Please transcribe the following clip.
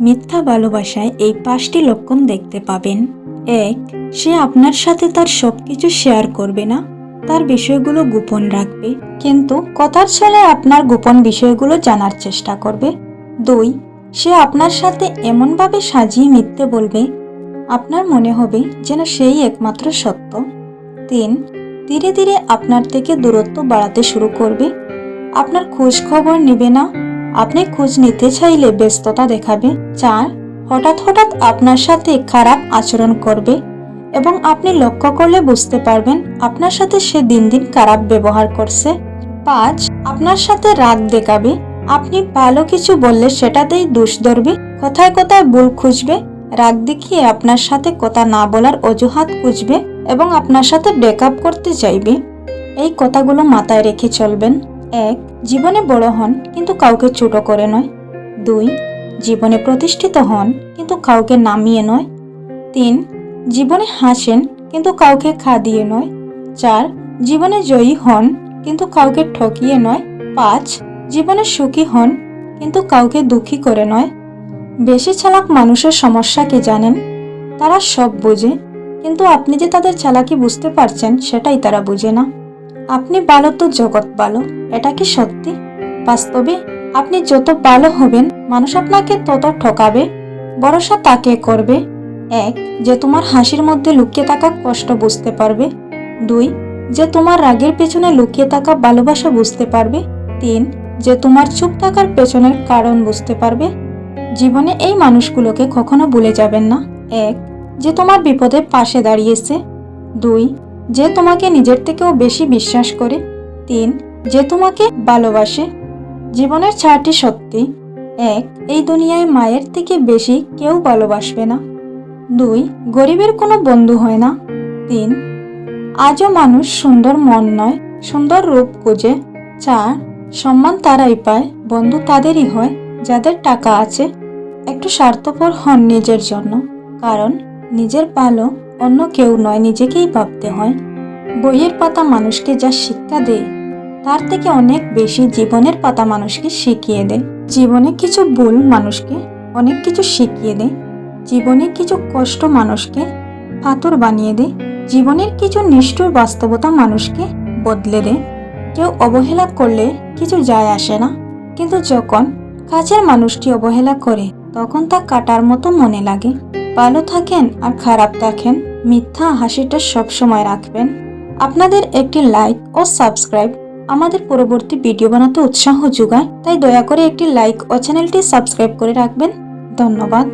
মিথ্যা ভালোবাসায় এই পাঁচটি লক্ষণ দেখতে পাবেন। এক, সে আপনার সাথে তার সব কিছু শেয়ার করবে না। তার বিষয়গুলো গোপন রাখবে। কিন্তু কথার ছলে আপনার গোপন বিষয়গুলো জানার চেষ্টা করবে। দুই, সে আপনার সাথে এমনভাবে সাজিয়ে মিথ্যে বলবে, আপনার মনে হবে যেন সেই একমাত্র সত্য। তিন, ধীরে ধীরে আপনার থেকে দূরত্ব বাড়াতে শুরু করবে। আপনার খোঁজ খবর নেবে না। আপনি খোঁজ নিতে চাইলে ব্যস্ততা দেখাবে। চার, হঠাৎ হঠাৎ আপনার সাথে খারাপ আচরণ করবে এবং আপনি লক্ষ্য করলে বুঝতে পারবেন আপনার সাথে সে দিন দিন খারাপ ব্যবহার করছে। পাঁচ, আপনার সাথে রাগ দেখাবে। আপনি ভালো কিছু বললে সেটাতেই দোষ ধরবে, কথায় কথায় ভুল খুঁজবে, রাগ দেখিয়ে আপনার সাথে কথা না বলার অজুহাত খুঁজবে এবং আপনার সাথে ব্রেকআপ করতে চাইবে। এই কথাগুলো মাথায় রেখে চলবেন। এক, জীবনে বড় হন, কিন্তু কাউকে ছোট করে নয়। দুই, জীবনে প্রতিষ্ঠিত হন, কিন্তু কাউকে নামিয়ে নয়। তিন, জীবনে হাসেন, কিন্তু কাউকে খাদিয়ে নয়। চার, জীবনে জয়ী হন, কিন্তু কাউকে ঠকিয়ে নয়। পাঁচ, জীবনে সুখী হন, কিন্তু কাউকে দুঃখী করে নয়। বেশি চালাক মানুষের সমস্যা কি জানেন? তারা সব বোঝে, কিন্তু আপনি যে তাদের চালাকি বুঝতে পারছেন, সেটাই তারা বুঝে না। আপনি ভালো তো জগৎ ভালো, এটা কি সত্যি? বাস্তবে আপনি যত ভালো হবেন, মানুষ আপনাকে তত ঠকাবে, ভরসা তাকে করবে। এক, যে তোমার হাসির মধ্যে লুকিয়ে থাকা কষ্ট বুঝতে পারবে। দুই, যে তোমার রাগের পেছনে লুকিয়ে থাকা ভালোবাসা বুঝতে পারবে। তিন, যে তোমার চুপ থাকার পেছনের কারণ বুঝতে পারবে। জীবনে এই মানুষগুলোকে কখনো ভুলে যাবেন না। এক, যে তোমার বিপদে পাশে দাঁড়িয়েছে। দুই যে তোমাকে নিজের থেকেও বেশি বিশ্বাস করে। তিন, যে তোমাকে ভালোবাসে। জীবনের চারটি সত্যি। এক, এই দুনিয়ায় মায়ের থেকে বেশি কেউ ভালোবাসবে না। দুই, গরিবের কোনো বন্ধু হয় না। তিন, আজও মানুষ সুন্দর মন নয়, সুন্দর রূপ খুঁজে। চার, সম্মান তারাই পায়, বন্ধু তাদেরই হয়, যাদের টাকা আছে। একটু স্বার্থপর হন নিজের জন্য, কারণ নিজের ভালো অন্য কেউ নয়, নিজেকেই ভাবতে হয়। বইয়ের পাতা মানুষকে যা শিক্ষা দেয়, তার থেকে অনেক বেশি জীবনের পাতা মানুষকে শিখিয়ে দেয়। জীবনে কিছু ভুল মানুষকে অনেক কিছু শিখিয়ে দেয়। জীবনে কিছু কষ্ট মানুষকে পাথর বানিয়ে দেয়। জীবনের কিছু নিষ্ঠুর বাস্তবতা মানুষকে বদলে দেয়। কেউ অবহেলা করলে কিছু যায় আসে না। কিন্তু যখন কাছের মানুষটি অবহেলা করে, তখন তা কাটার মতো মনে লাগে। ভালো থাকেন আর খারাপ থাকেন। মিথ্যা হাসিটা সবসময় রাখবেন। আপনাদের একটি লাইক ও সাবস্ক্রাইব আমাদের পরবর্তী ভিডিও বানাতে উৎসাহ যোগায়। তাই দয়া করে একটি লাইক ও চ্যানেলটি সাবস্ক্রাইব করে রাখবেন। ধন্যবাদ।